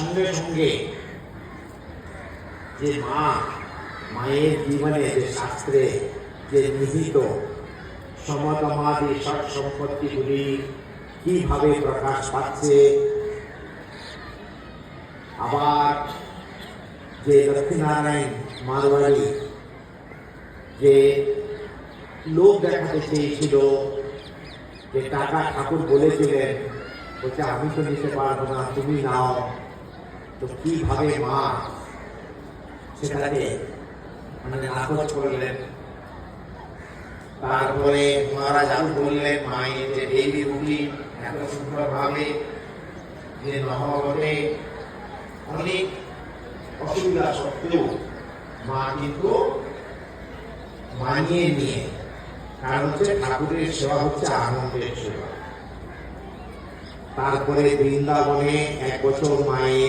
সঙ্গে সঙ্গে যে মা, মায়ের জীবনে যে শাস্ত্রে যে নিহিত সমতমাদি সৎ সম্পত্তিগুলি কীভাবে প্রকাশ পাচ্ছে, আবার যে লক্ষ্মীনারায়ণ মারোয়ারি যে লোক দেখাতে চেয়েছিল, যে টাকা ঠাকুর বলেছিলেন বলছে আমি তো নিতে পারব না, তুমি নাও। তো কীভাবে মা সেটাকে মানে নাকচ করলেন। তারপরে মহারাজ আরও বললেন, মায়ের যে দেবী রুটি এত যে নহবতে অনেক অসুবিধা সত্ত্বেও মা কিন্তু মানিয়ে নিয়ে, কারণ হচ্ছে ঠাকুরের সেবা হচ্ছে আনন্দের সেবা। তারপরে বৃন্দাবনে এক বছর মায়ের